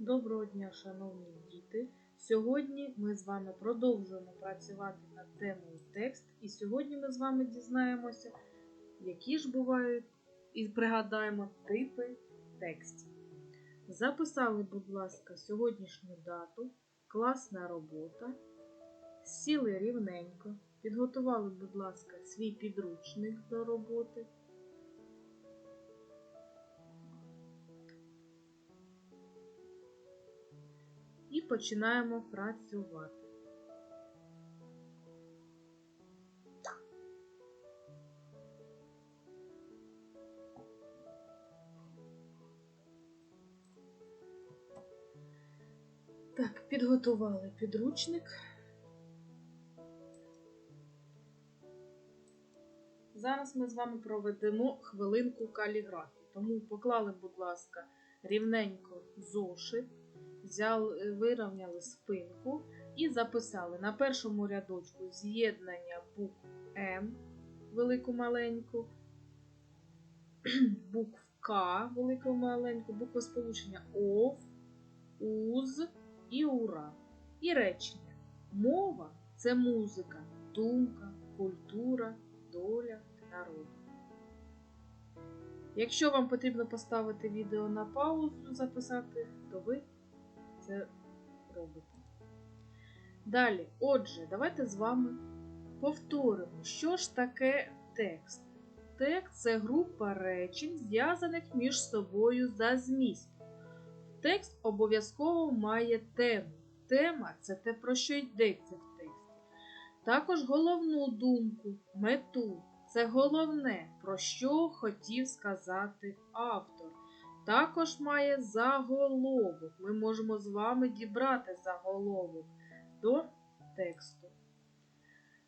Доброго дня, шановні діти! Сьогодні ми з вами продовжуємо працювати над темою текст, і сьогодні ми з вами дізнаємося, які ж бувають і пригадаємо типи текстів. Записали, будь ласка, сьогоднішню дату, класна робота, сіли рівненько, підготували, будь ласка, свій підручник до роботи. Починаємо працювати. Так, підготували підручник. Зараз ми з вами проведемо хвилинку каліграфії. Тому поклали, будь ласка, рівненько зошит взяли, вирівняли спинку і записали на першому рядочку з'єднання букв М, велику маленьку, букв К, велику маленьку, букви сполучення ОВ, УЗ і УРА. І речення. Мова це музика, думка, культура, доля народу. Якщо вам потрібно поставити відео на паузу, записати, то ви це робите. Далі, отже, давайте з вами повторимо, що ж таке текст. Текст це група речень, зв'язаних між собою за змістом. Текст обов'язково має тему. Тема це те, про що йдеться в тексті. Також головну думку, мету це головне, про що хотів сказати автор також має заголовок. Ми можемо з вами дібрати заголовок до тексту.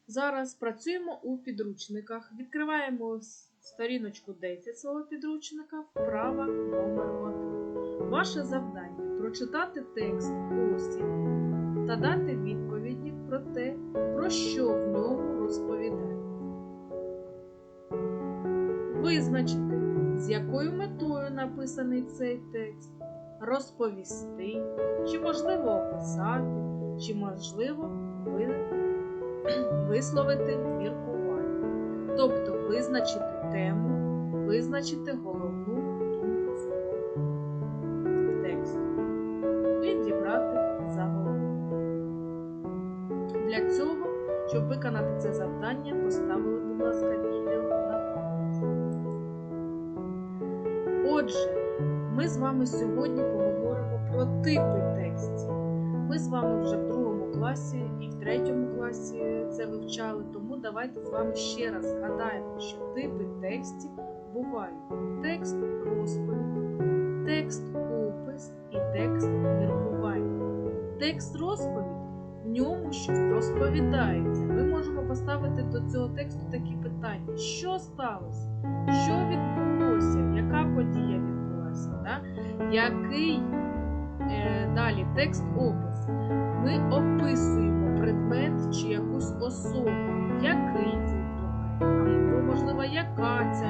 Зараз працюємо у підручниках. Відкриваємо сторіночку 10 свого підручника, вправа номер 1 Ваше завдання прочитати текст осіб та дати відповіді про те, про що в ньому розповідає. Визначити з якою метою написаний цей текст, розповісти, чи можливо описати, чи можливо висловити міркування, тобто визначити тему, визначити головну думку тексту і дібрати заголовок. Для цього, щоб виконати це завдання, поставили, будь ласка, Отже, ми з вами сьогодні поговоримо про типи текстів. Ми з вами вже в другому класі і в третьому класі це вивчали, тому давайте з вами ще раз згадаємо, що типи текстів бувають текст розповідь, текст опис і текст міркування. Текст розповідь в ньому щось розповідається. Ми можемо поставити до цього тексту такі питання: що сталося? Що відбулося? Подія відбулася? Да? Який е, далі текст опис? Ми описуємо предмет чи якусь особу. Який цей предмет? Або, можливо, яка ця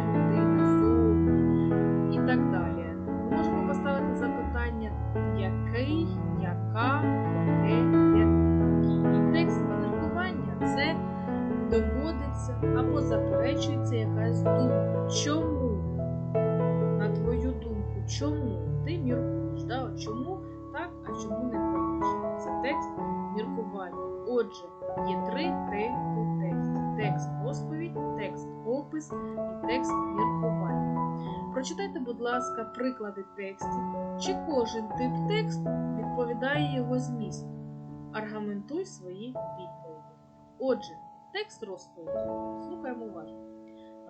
чому ти міркуєш? Да? Чому так, а чому не по-іншому? Це текст міркування. Отже, є три типи текстів: текст розповідь, текст опис і текст міркування. Прочитайте, будь ласка, приклади текстів, чи кожен тип тексту відповідає його змісту. Аргументуй свої відповіді. Отже, Текст розповіді. Слухаємо уважно.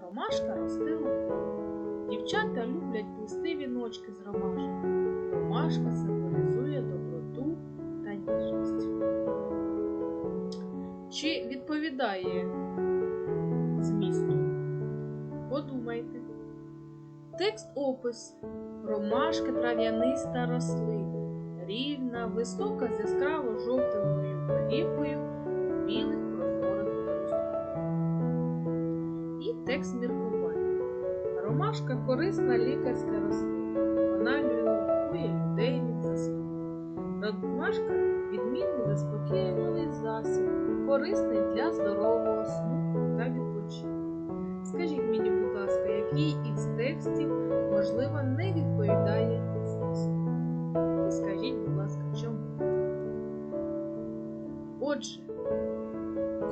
Ромашка росте у. Дівчата люблять плести віночки з ромашки. Ромашка символізує доброту та ніжність. Чи відповідає змісту? Подумайте. Текст опис. Ромашка трав'яниста рослина. Рівна, висока з яскраво жовтою голівкою, білих Текст міркування. Ромашка корисна лікарська рослина. Вона лікує людей від застуди. ромашка відмінний заспокійливий засіб, корисний для здорового сну та відпочинку. Скажіть мені, будь ласка, який із текстів, можливо, не відповідає змісту? І скажіть, будь ласка, чому? Отже,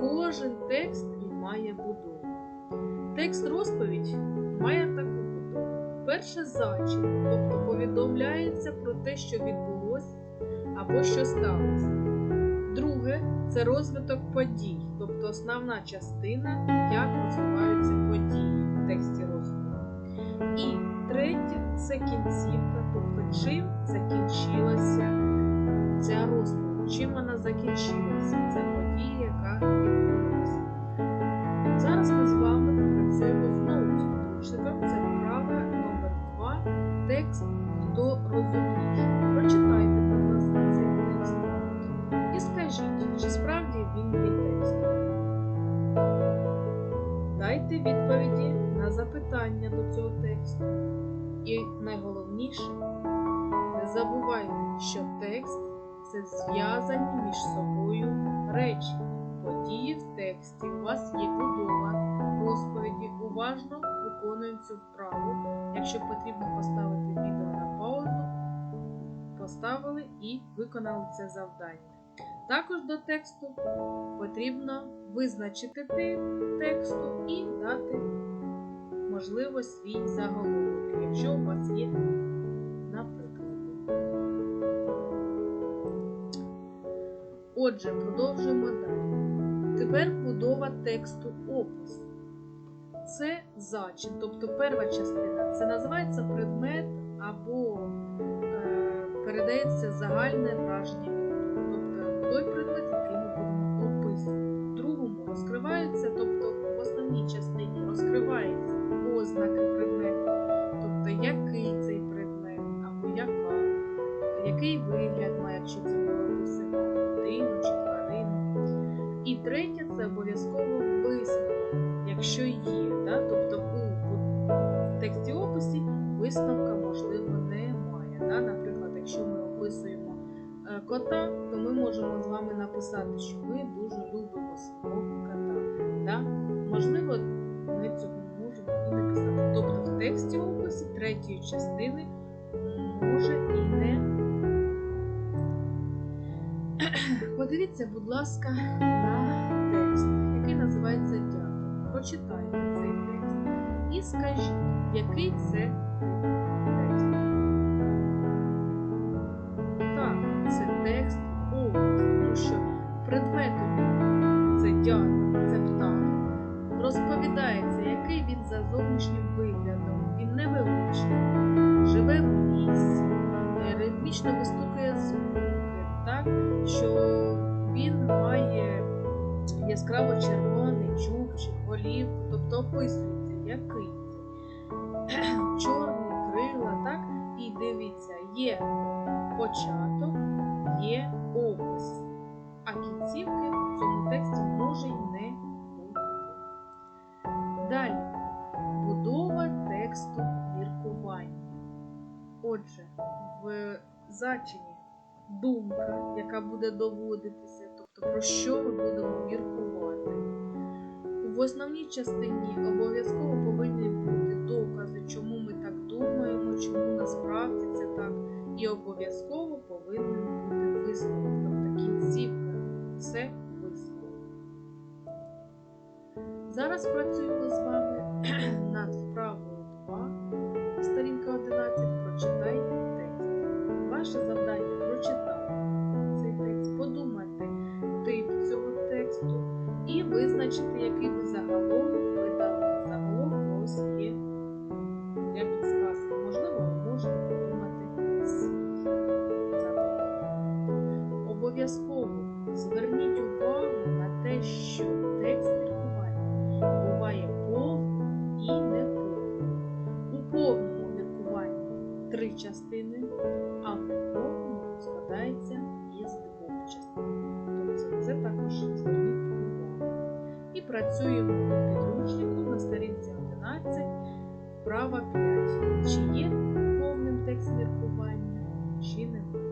кожен текст має будову. Текст розповідь має таку будову. Перше зачин, тобто повідомляється про те, що відбулося або що сталося. Друге це розвиток подій, тобто основна частина, як розвиваються події в тексті розповіді. І третє це кінцівка, тобто чим закінчилася ця розповідь, чим вона закінчилася, це подія, яка відбулася. Зараз ми з вами працюємо знову з. Це вправа номер 2 текст хто розумніше. Події в тексті. У вас є будова розповіді. Уважно виконуємо цю вправу. Якщо потрібно поставити відео на паузу, поставили і виконали це завдання. Також до тексту потрібно визначити тип тексту і дати, можливо, свій заголовок, якщо у вас є на прикладі. Отже, продовжуємо далі. Тепер будова тексту опис. Це зачин, тобто перша частина. Це називається предмет або е, передається загальне враження кота, то ми можемо з вами написати, що ми дуже любимо свого кота. Да? Можливо, ми цього можемо і не писати. Тобто в тексті описі третьої частини може і не. Подивіться, будь ласка, на текст, який називається дякую. Прочитайте цей текст і скажіть, який це він має яскраво червоний чубчик, голівку, тобто описується, який це. Чорний крила, так? І дивіться, є початок, є опис, а кінцівки в цьому тексті може й не бути. Далі будова тексту міркування. Отже, в зачині думка, яка буде доводитися, про що ми будемо міркувати. В основній частині обов'язково повинні бути докази, чому ми так думаємо, чому насправді це так. І обов'язково повинен бути висновок, тобто кінцівка це висновок. Зараз працюємо з вами над вправою 2, сторінка 11. Прочитай текст. Ваше завдання визначити, який ви заголовок ви дали. Заголовок ось є для підсказки. Можливо, ви можете придумати свій. Обов'язково зверніть увагу на те, що текст міркування буває повним і неповним. У повному міркуванні три частини, працюємо у підручнику на сторінці 11, вправа 5. Чи є повним текст міркування, чи немає.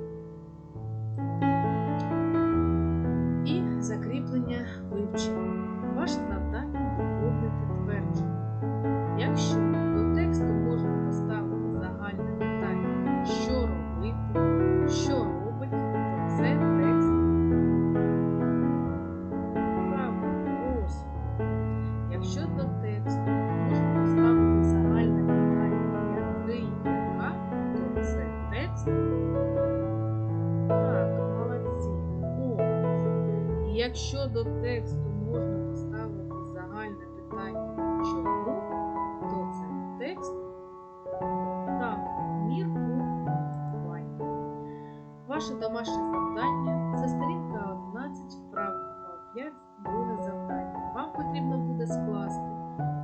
Ваше домашнє завдання це сторінка 11, вправа 5, друге завдання. Вам потрібно буде скласти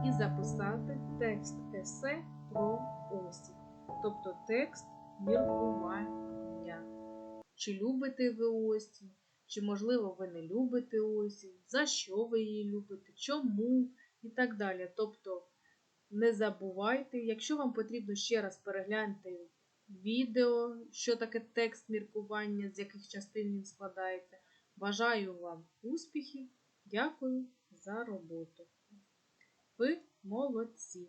і записати текст есе про осінь, тобто текст міркування. Чи любите ви осінь, чи, можливо, ви не любите осінь, за що ви її любите, чому і так далі. Тобто не забувайте, якщо вам потрібно ще раз перегляньте відео, що таке текст міркування, з яких частин він складається. Бажаю вам успіхів, дякую за роботу. Ви молодці!